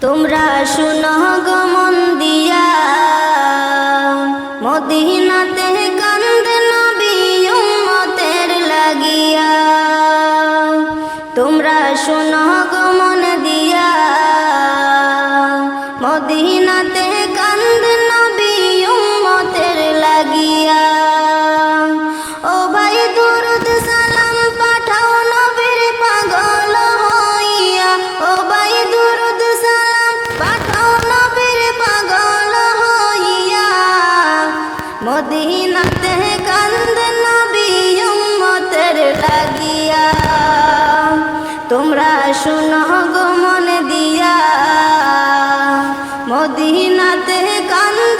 তোমরা শুনো গমন মন দিয়া মদিনাতে মদিনাতে কান্দে নবী উম্মতের লাগিয়া। তোমরা শুনো গো মন দিয়া। মদিনাতে কান্দে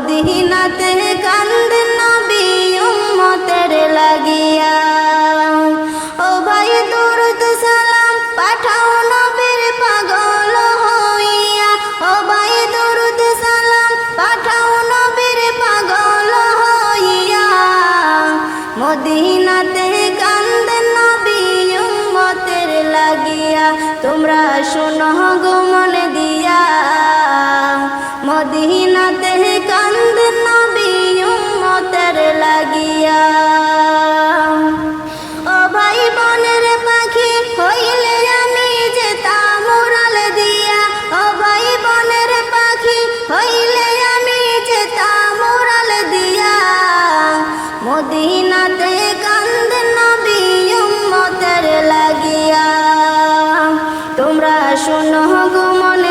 মদিনাতে কান্দে নবী উম্মতের লাগিয়া। ও ভাই দুরুদ সালাম, পাঠাও নবীর পাগল হইয়া। ও ভাই দুরুদ সালাম, পাঠাও নবীর পাগল হইয়া। মদিনাতে কান্দে নবী উম্মতের লাগিয়া, তোমরা শোনো গো মনে দিয়া। মদিনাতে উম্মতের লাগিয়া। ও ভাই বনের পাখি, হইলে আমি যেতাম উড়াল দিয়া। ও ভাই বনের পাখি, হইলে আমি দিয়া। মদিনাতে কান্দে নবী উম্মতের লাগিয়া। তোমরা শোনো গো মনে